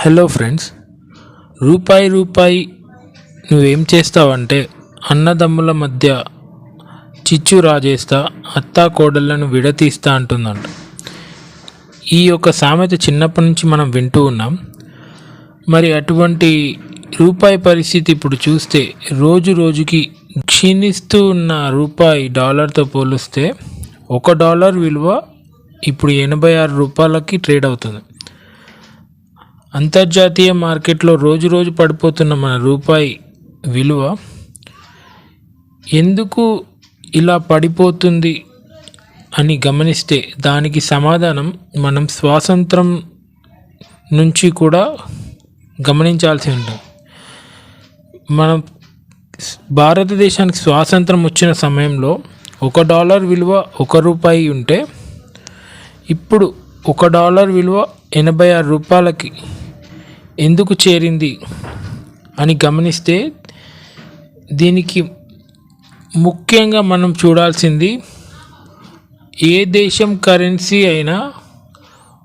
Hello friends రూపాయి రూపాయి నువ్వేం చేస్తావంటే అన్నదమ్ముల మధ్య చిచ్చు రాజేస్తా అత్తా కోడళ్ళను విడతీస్తా అంటుందంట. ఈ యొక్క సామెత చిన్నప్పటి నుంచి మనం వింటూ ఉన్నాం. మరి అటువంటి రూపాయి పరిస్థితి ఇప్పుడు చూస్తే రోజు రోజుకి క్షీణిస్తూ ఉన్న రూపాయి డాలర్తో పోలిస్తే ఒక డాలర్ విలువ ఇప్పుడు ఎనభై ఆరు రూపాయలకి ట్రేడ్ అవుతుంది. అంతర్జాతీయ మార్కెట్లో రోజు రోజు పడిపోతున్న మన రూపాయి విలువ ఎందుకు ఇలా పడిపోతుంది అని గమనిస్తే దానికి సమాధానం మనం స్వాతంత్రం నుంచి కూడా గమనించాల్సి ఉంటుంది. మనం భారతదేశానికి స్వాతంత్రం వచ్చిన సమయంలో ఒక డాలర్ విలువ ఒక రూపాయి ఉంటే ఇప్పుడు ఒక డాలర్ విలువ ఎనభై ఆరు రూపాయలకి ఎందుకు చేరింది అని గమనిస్తే దీనికి ముఖ్యంగా మనం చూడాల్సింది ఏ దేశం కరెన్సీ అయినా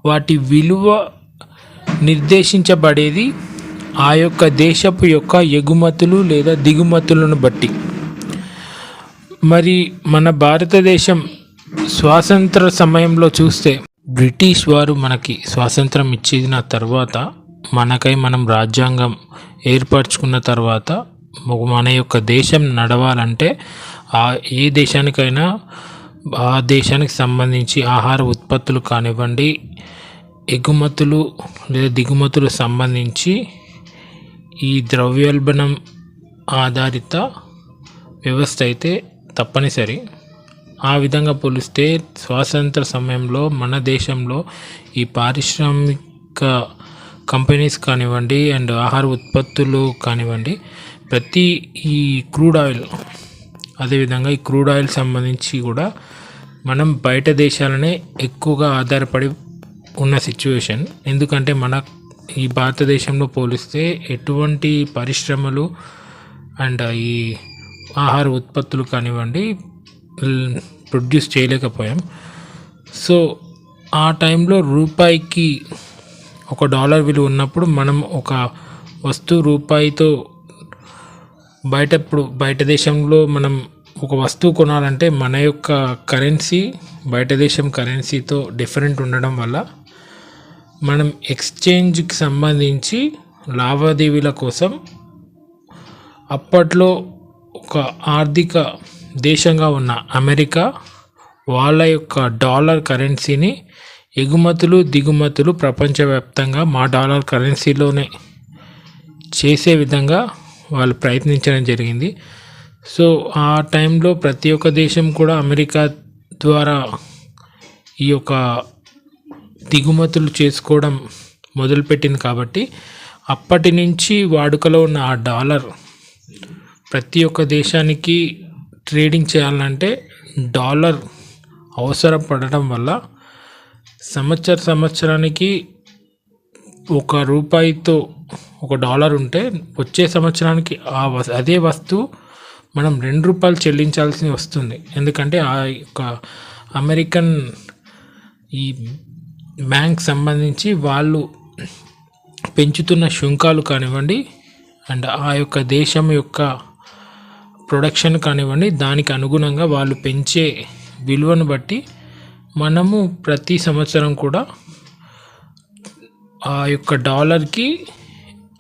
వాటి విలువ నిర్దేశించబడేది ఆ యొక్క దేశపు యొక్క ఎగుమతులు లేదా దిగుమతులను బట్టి. మరి మన భారతదేశం స్వాతంత్ర సమయంలో చూస్తే బ్రిటిష్ వారు మనకి స్వాతంత్రం ఇచ్చిన తర్వాత మనకై మనం రాజ్యాంగం ఏర్పరచుకున్న తర్వాత మన యొక్క దేశం నడవాలంటే ఆ ఏ దేశానికైనా ఆ దేశానికి సంబంధించి ఆహార ఉత్పత్తులు కానివ్వండి ఎగుమతులు లేదా దిగుమతులు సంబంధించి ఈ ద్రవ్యోల్బణం ఆధారిత వ్యవస్థ అయితే తప్పనిసరి. ఆ విధంగా పోలిస్తే స్వాతంత్ర సమయంలో మన దేశంలో ఈ పారిశ్రామిక కంపెనీస్ కానివ్వండి అండ్ ఆహార ఉత్పత్తులు కానివ్వండి ప్రతి ఈ క్రూడ్ ఆయిల్ అదేవిధంగా ఈ క్రూడ్ ఆయిల్ సంబంధించి కూడా మనం బయట దేశాలనే ఎక్కువగా ఆధారపడి ఉన్న సిచ్యువేషన్ ఎందుకంటే మన ఈ భారతదేశంలో పోలిస్తే ఎటువంటి పరిశ్రమలు అండ్ ఈ ఆహార ఉత్పత్తులు కానివ్వండి ప్రొడ్యూస్ చేయలేకపోయాం. సో ఆ టైంలో రూపాయికి ఒక డాలర్ విలువ ఉన్నప్పుడు మనం ఒక వస్తువు రూపాయితో బయట ఇప్పుడు బయట దేశంలో మనం ఒక వస్తువు కొనాలంటే మన యొక్క కరెన్సీ బయట దేశం కరెన్సీతో డిఫరెంట్ ఉండడం వల్ల మనం ఎక్స్చేంజ్కి సంబంధించి లావాదేవీల కోసం అప్పట్లో ఒక ఆర్థిక దేశంగా ఉన్న అమెరికా వాళ్ళ యొక్క డాలర్ కరెన్సీని ఎగుమతులు దిగుమతులు ప్రపంచవ్యాప్తంగా మా డాలర్ కరెన్సీలోనే చేసే విధంగా వాళ్ళు ప్రయత్నించడం జరిగింది. సో ఆ టైంలో ప్రతి ఒక్క దేశం కూడా అమెరికా ద్వారా ఈ యొక్క దిగుమతులు చేసుకోవడం మొదలుపెట్టింది కాబట్టి అప్పటి నుంచి వాడుకలో ఉన్న ఆ డాలర్ ప్రతి ఒక్క దేశానికి ట్రేడింగ్ చేయాలంటే డాలర్ అవసరం పడటం వల్ల సంవత్సర సంవత్సరానికి ఒక రూపాయితో ఒక డాలర్ ఉంటే వచ్చే సంవత్సరానికి ఆ అదే వస్తువు మనం రెండు రూపాయలు చెల్లించాల్సి వస్తుంది. ఎందుకంటే ఆ యొక్క అమెరికన్ ఈ బ్యాంక్ సంబంధించి వాళ్ళు పెంచుతున్న శుంకాలు కానివ్వండి అండ్ ఆ యొక్క దేశం యొక్క ప్రొడక్షన్ కానివ్వండి దానికి అనుగుణంగా వాళ్ళు పెంచే విలువను బట్టి మనము ప్రతి సంవత్సరం కూడా ఆ యొక్క డాలర్కి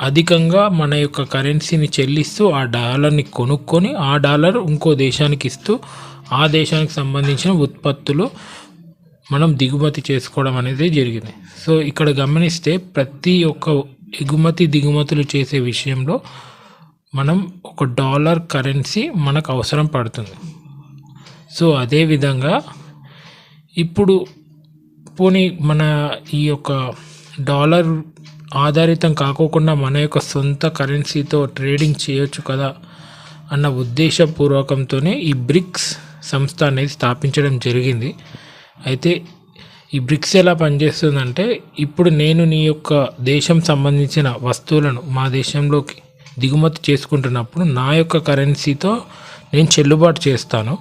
అధికంగా మన యొక్క కరెన్సీని చెల్లిస్తూ ఆ డాలర్ని కొనుక్కొని ఆ డాలర్ ఇంకో దేశానికి ఇస్తూ ఆ దేశానికి సంబంధించిన ఉత్పత్తులు మనం దిగుమతి చేసుకోవడం అనేది జరిగింది. సో ఇక్కడ గమనిస్తే ప్రతి ఒక్క ఎగుమతి దిగుమతులు చేసే విషయంలో మనం ఒక డాలర్ కరెన్సీ మనకు అవసరం పడుతుంది. సో అదేవిధంగా ఇప్పుడు పోనీ మన ఈ యొక్క డాలర్ ఆధారితం కాకోకుండా మన యొక్క సొంత కరెన్సీతో ట్రేడింగ్ చేయొచ్చు కదా అన్న ఉద్దేశపూర్వకంతోనే ఈ బ్రిక్స్ సంస్థ అనేది స్థాపించడం జరిగింది. అయితే ఈ బ్రిక్స్ ఎలా పనిచేస్తుందంటే ఇప్పుడు నేను నీ యొక్క దేశం సంబంధించిన వస్తువులను మా దేశంలోకి దిగుమతి చేసుకుంటున్నప్పుడు నా యొక్క కరెన్సీతో నేను చెల్లుబాటు చేస్తాను.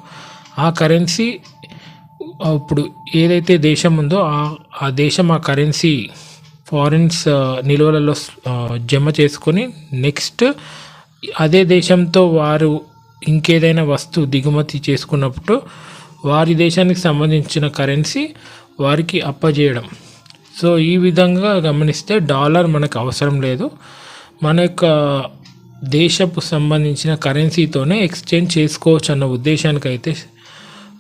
ఆ కరెన్సీ ఇప్పుడు ఏదైతే దేశం ఉందో ఆ ఆ దేశం ఆ కరెన్సీ ఫారిన్స్ నిల్వలలో జమ చేసుకొని నెక్స్ట్ అదే దేశంతో వారు ఇంకేదైనా వస్తువు దిగుమతి చేసుకున్నప్పుడు వారి దేశానికి సంబంధించిన కరెన్సీ వారికి అప్పజేయడం. సో ఈ విధంగా గమనిస్తే డాలర్ మనకు అవసరం లేదు. మన యొక్క దేశపు సంబంధించిన కరెన్సీతోనే ఎక్స్చేంజ్ చేసుకోవచ్చు అన్న ఉద్దేశానికి అయితే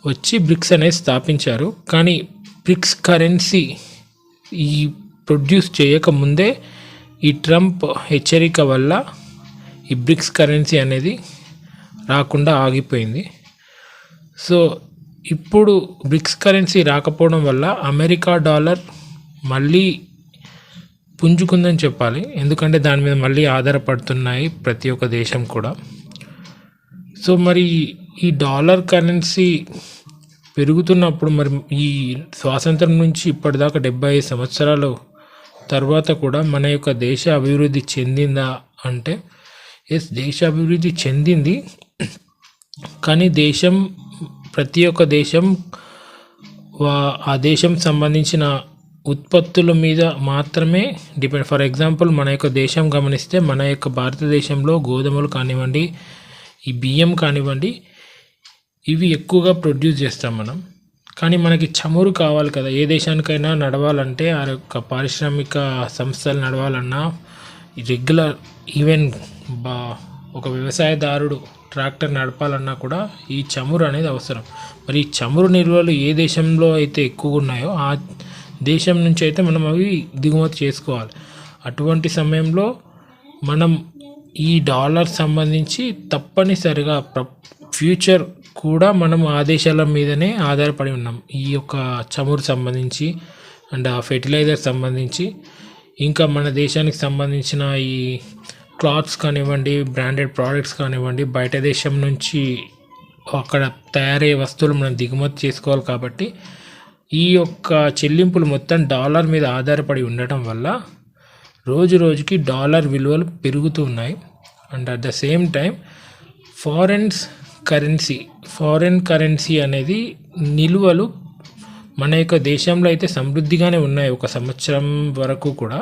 వచ్చి బ్రిక్స్ అనేది స్థాపించారు. కానీ బ్రిక్స్ కరెన్సీ ఈ ప్రొడ్యూస్ చేయకముందే ఈ ట్రంప్ హెచ్చరిక వల్ల ఈ బ్రిక్స్ కరెన్సీ అనేది రాకుండా ఆగిపోయింది. సో ఇప్పుడు బ్రిక్స్ కరెన్సీ రాకపోవడం వల్ల అమెరికా డాలర్ మళ్ళీ పుంజుకుందని చెప్పాలి. ఎందుకంటే దాని మీద మళ్ళీ ఆధారపడుతున్నాయి ప్రతి ఒక్క దేశం కూడా. సో మరి ఈ డాలర్ కరెన్సీ పెరుగుతున్నప్పుడు మరి ఈ స్వాతంత్రం నుంచి ఇప్పటిదాకా డెబ్బై ఐదు సంవత్సరాలు తర్వాత కూడా మన యొక్క దేశ అభివృద్ధి చెందిందా అంటే ఎస్ దేశ అభివృద్ధి చెందింది. కానీ దేశం ప్రతి ఒక్క దేశం వా- ఆ దేశం సంబంధించిన ఉత్పత్తుల మీద మాత్రమే డిపెండ్. ఫర్ ఎగ్జాంపుల్ మన యొక్క దేశం గమనిస్తే మన యొక్క భారతదేశంలో గోధుమలు కానివ్వండి ఈ బియ్యం కానివ్వండి ఇవి ఎక్కువగా ప్రొడ్యూస్ చేస్తాం మనం. కానీ మనకి చమురు కావాలి కదా. ఏ దేశానికైనా నడవాలంటే ఆ యొక్క పారిశ్రామిక సంస్థలు నడవాలన్నా రెగ్యులర్ ఈవెన్ బా ఒక వ్యవసాయదారుడు ట్రాక్టర్ నడపాలన్నా కూడా ఈ చమురు అనేది అవసరం. మరి ఈ చమురు నిల్వలు ఏ దేశంలో అయితే ఎక్కువ ఉన్నాయో ఆ దేశం నుంచి అయితే మనం అవి దిగుమతి చేసుకోవాలి. అటువంటి సమయంలో మనం ఈ డాలర్ సంబంధించి తప్పనిసరిగా ప్ర ఫ్యూచర్ కూడా మనం ఆ దేశాల మీదనే ఆధారపడి ఉన్నాం. ఈ యొక్క చమురు సంబంధించి అండ్ ఆ ఫెర్టిలైజర్ సంబంధించి. ఇంకా మన దేశానికి సంబంధించిన ఈ క్లాత్స్ కానివ్వండి బ్రాండెడ్ ప్రోడక్ట్స్ కానివ్వండి బయట దేశం నుంచి అక్కడ తయారయ్యే వస్తువులు మనం దిగుమతి చేసుకోవాలి కాబట్టి ఈ యొక్క చెల్లింపులు మొత్తం డాలర్ మీద ఆధారపడి ఉండటం వల్ల రోజు రోజుకి డాలర్ విలువలు పెరుగుతూ ఉన్నాయి. And at the same time foreign currency foreign currency అనేది నిలువలు మన యొక్క దేశంలో అయితే సమృద్ధిగానే ఉన్నాయి ఒక సంవత్సరం వరకు కూడా.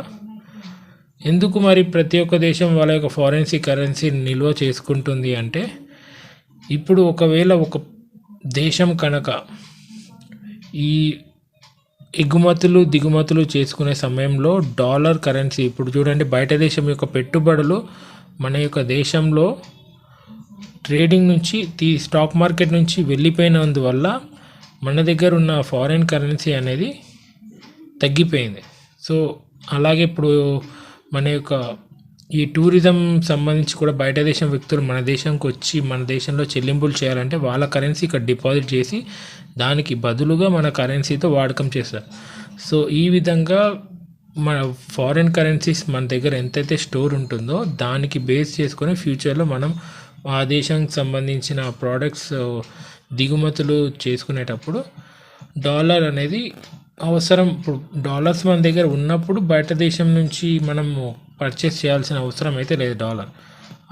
ఎందుకు మరి ప్రతి ఒక్క దేశం వాళ్ళ యొక్క ఫారెన్సీ కరెన్సీ నిల్వ చేసుకుంటుంది అంటే ఇప్పుడు ఒకవేళ ఒక దేశం కనుక ఈ ఎగుమతులు దిగుమతులు చేసుకునే సమయంలో డాలర్ కరెన్సీ. ఇప్పుడు చూడండి బయట దేశం యొక్క పెట్టుబడులు మన యొక్క దేశంలో ట్రేడింగ్ నుంచి తీ స్టాక్ మార్కెట్ నుంచి వెళ్ళిపోయినందువల్ల మన దగ్గర ఉన్న ఫారిన్ కరెన్సీ అనేది తగ్గిపోయింది. సో అలాగే ఇప్పుడు మన యొక్క ఈ టూరిజం సంబంధించి కూడా బయట దేశం వ్యక్తులు మన దేశంకి వచ్చి మన దేశంలో చెల్లింపులు చేయాలంటే వాళ్ళ కరెన్సీ ఇక్కడ డిపాజిట్ చేసి దానికి బదులుగా మన కరెన్సీతో వాడకం చేస్తారు. సో ఈ విధంగా మన ఫారిన్ కరెన్సీస్ మన దగ్గర ఎంతైతే స్టోర్ ఉంటుందో దానికి బేస్ చేసుకొని ఫ్యూచర్లో మనం ఆ దేశానికి సంబంధించిన ప్రోడక్ట్స్ దిగుమతులు చేసుకునేటప్పుడు డాలర్ అనేది అవసరం. ఇప్పుడు డాలర్స్ మన దగ్గర ఉన్నప్పుడు బయట దేశం నుంచి మనము పర్చేస్ చేయాల్సిన అవసరం అయితే లేదు డాలర్.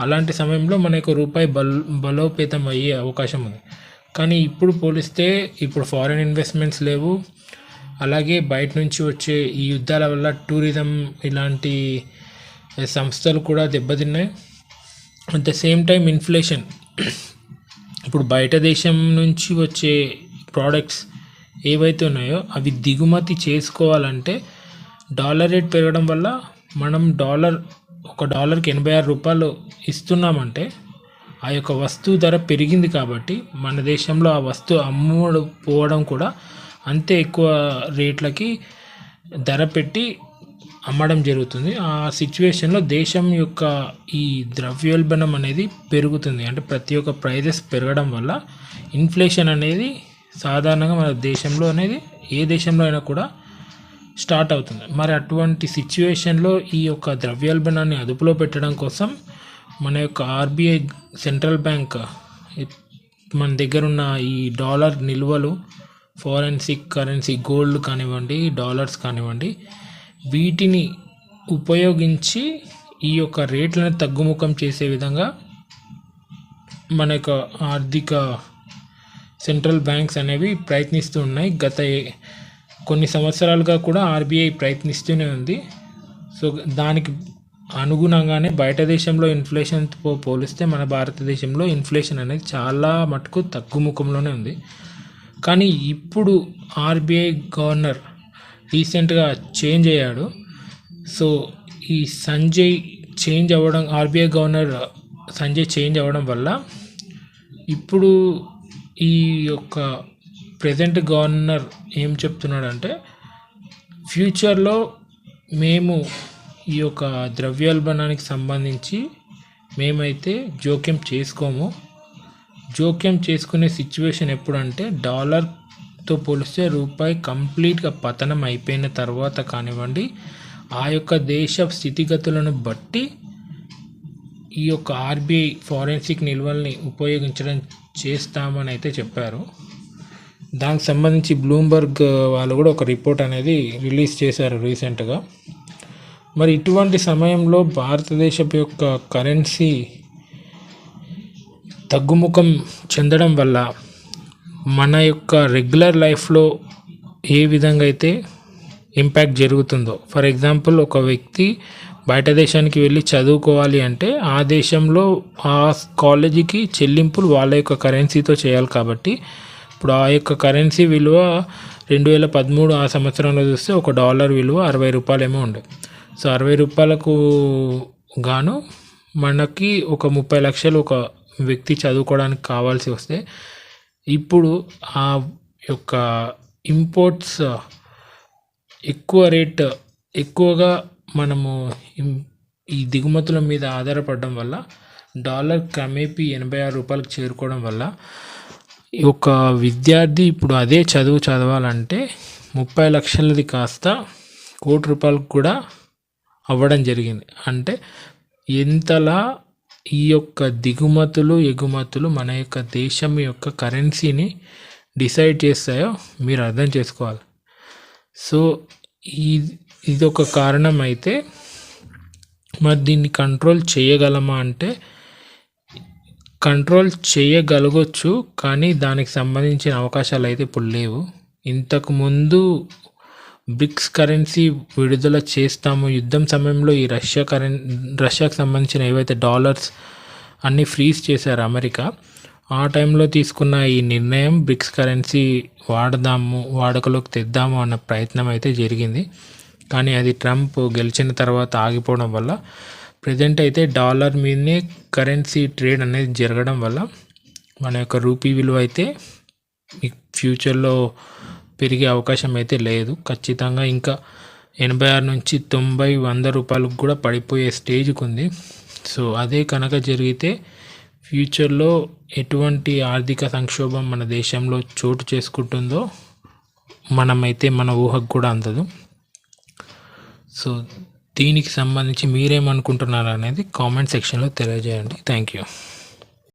అలాంటి సమయంలో మన యొక్క రూపాయి బల్ బలోపేతం అయ్యే అవకాశం ఉంది. కానీ ఇప్పుడు పోలిస్తే ఇప్పుడు ఫారిన్ ఇన్వెస్ట్మెంట్స్ లేవు. అలాగే బయట నుంచి వచ్చే ఈ యుద్ధాల వల్ల టూరిజం ఇలాంటి సంస్థలు కూడా దెబ్బతిన్నాయి. At the same time inflation ఇప్పుడు బయట దేశం నుంచి వచ్చే ప్రోడక్ట్స్ ఏవైతే ఉన్నాయో అవి దిగుమతి చేసుకోవాలంటే డాలర్ రేట్ పెరగడం వల్ల మనం డాలర్ ఒక డాలర్కి ఎనభై ఆరు రూపాయలు ఇస్తున్నామంటే ఆ యొక్క వస్తువు ధర పెరిగింది కాబట్టి మన దేశంలో ఆ వస్తువు అమ్ముడు పోవడం కూడా అంతే ఎక్కువ రేట్లకి ధర పెట్టి అమ్మడం జరుగుతుంది. ఆ సిచ్యువేషన్లో దేశం యొక్క ఈ ద్రవ్యోల్బణం అనేది పెరుగుతుంది. అంటే ప్రతి ఒక్క ప్రైజెస్ పెరగడం వల్ల ఇన్ఫ్లేషన్ అనేది సాధారణంగా మన దేశంలో అనేది ఏ దేశంలో అయినా కూడా స్టార్ట్ అవుతుంది. మరి అటువంటి సిచ్యువేషన్లో ఈ యొక్క ద్రవ్యోల్బణాన్ని అదుపులో పెట్టడం కోసం మన యొక్క ఆర్బీఐ సెంట్రల్ బ్యాంక్ మన దగ్గర ఉన్న ఈ డాలర్ నిల్వలు ఫారెన్సిక్ కరెన్సీ గోల్డ్ కానివ్వండి డాలర్స్ కానివ్వండి వీటిని ఉపయోగించి ఈ యొక్క రేట్లను తగ్గుముఖం చేసే విధంగా మన యొక్క ఆర్థిక సెంట్రల్ బ్యాంక్స్ అనేవి ప్రయత్నిస్తూ ఉన్నాయి. గత కొన్ని సంవత్సరాలుగా కూడా ఆర్బీఐ ప్రయత్నిస్తూనే ఉంది. సో దానికి అనుగుణంగానే బయట దేశంలో ఇన్ఫ్లేషన్తో పోలిస్తే మన భారతదేశంలో ఇన్ఫ్లేషన్ అనేది చాలా మటుకు తగ్గుముఖంలోనే ఉంది. కానీ ఇప్పుడు ఆర్బీఐ గవర్నర్ రీసెంట్గా చేంజ్ అయ్యాడు. సో ఈ సంజయ్ చేంజ్ అవ్వడం ఆర్బీఐ గవర్నర్ సంజయ్ చేంజ్ అవ్వడం వల్ల ఇప్పుడు ఈ యొక్క ప్రజెంట్ గవర్నర్ ఏం చెప్తున్నాడంటే ఫ్యూచర్లో మేము ఈ యొక్క ద్రవ్యోల్బణానికి సంబంధించి మేమైతే జోక్యం చేసుకోము. జోక్యం చేసుకునే సిచ్యువేషన్ ఎప్పుడంటే డాలర్తో పోలిస్తే రూపాయి కంప్లీట్గా పతనం అయిపోయిన తర్వాత కానివ్వండి ఆ యొక్క దేశ స్థితిగతులను బట్టి ఈ యొక్క ఆర్బీఐ ఫారెన్సిక్ నిల్వల్ని ఉపయోగించడం చేస్తామని అయితే చెప్పారు. దానికి సంబంధించి బ్లూంబర్గ్ వాళ్ళు కూడా ఒక రిపోర్ట్ అనేది రిలీజ్ చేశారు రీసెంట్గా. మరి ఇటువంటి సమయంలో భారతదేశపు యొక్క కరెన్సీ తగ్గుముఖం చెందడం వల్ల మన యొక్క రెగ్యులర్ లైఫ్లో ఏ విధంగా అయితే ఇంపాక్ట్ జరుగుతుందో ఫర్ ఎగ్జాంపుల్ ఒక వ్యక్తి బయట దేశానికి వెళ్ళి చదువుకోవాలి అంటే ఆ దేశంలో ఆ కాలేజీకి చెల్లింపులు వాళ్ళ యొక్క కరెన్సీతో చేయాలి కాబట్టి ఇప్పుడు ఆ యొక్క కరెన్సీ విలువ రెండు వేల పదమూడు ఆ సంవత్సరంలో చూస్తే ఒక డాలర్ విలువ అరవై రూపాయలేమో ఉండే. సో అరవై రూపాయలకు గాను మనకి ఒక ముప్పై లక్షలు ఒక వ్యక్తి చదువుకోవడానికి కావాల్సి వస్తే ఇప్పుడు ఆ యొక్క ఇంపోర్ట్స్ ఎక్కువ రేట్ ఎక్కువగా మనము ఈ దిగుమతుల మీద ఆధారపడడం వల్ల డాలర్ క్రమేపీ ఎనభై ఆరు రూపాయలకు చేరుకోవడం వల్ల ఒక విద్యార్థి ఇప్పుడు అదే చదువు చదవాలంటే ముప్పై లక్షలది కాస్త కోటి రూపాయలకు కూడా అవ్వడం జరిగింది. అంటే ఎంతలా ఈ యొక్క దిగుమతులు ఎగుమతులు మన యొక్క దేశం యొక్క కరెన్సీని డిసైడ్ చేస్తాయో మీరు అర్థం చేసుకోవాలి. సో ఈ ఇది ఒక కారణం అయితే మరి దీన్ని కంట్రోల్ చేయగలమా అంటే కంట్రోల్ చేయగలగొచ్చు కానీ దానికి సంబంధించిన అవకాశాలు అయితే ఇప్పుడు లేవు. ఇంతకు ముందు బ్రిక్స్ కరెన్సీ విడుదల చేస్తాము. యుద్ధం సమయంలో ఈ రష్యా కరెన్ రష్యాకు సంబంధించిన ఏవైతే డాలర్స్ అన్నీ ఫ్రీజ్ చేశారు అమెరికా ఆ టైంలో తీసుకున్న ఈ నిర్ణయం బ్రిక్స్ కరెన్సీ వాడదాము వాడుకలోకి తెద్దాము అన్న ప్రయత్నం అయితే జరిగింది. కానీ అది ట్రంప్ గెలిచిన తర్వాత ఆగిపోవడం వల్ల ప్రజెంట్ అయితే డాలర్ మీదనే కరెన్సీ ట్రేడ్ అనేది జరగడం వల్ల మన యొక్క రూపీ విలువ అయితే ఫ్యూచర్లో పెరిగే అవకాశం అయితే లేదు. ఖచ్చితంగా ఇంకా ఎనభై ఆరు నుంచి తొంభై వంద రూపాయలకు కూడా పడిపోయే స్టేజ్కి ఉంది. సో అదే కనుక జరిగితే ఫ్యూచర్లో ఎటువంటి ఆర్థిక సంక్షోభం మన దేశంలో చోటు చేసుకుంటుందో మనమైతే మన ఊహకు కూడా అందదు. సో దీనికి సంబంధించి మీరేమనుకుంటున్నారు అనేది కామెంట్ సెక్షన్లో తెలియజేయండి. Thank you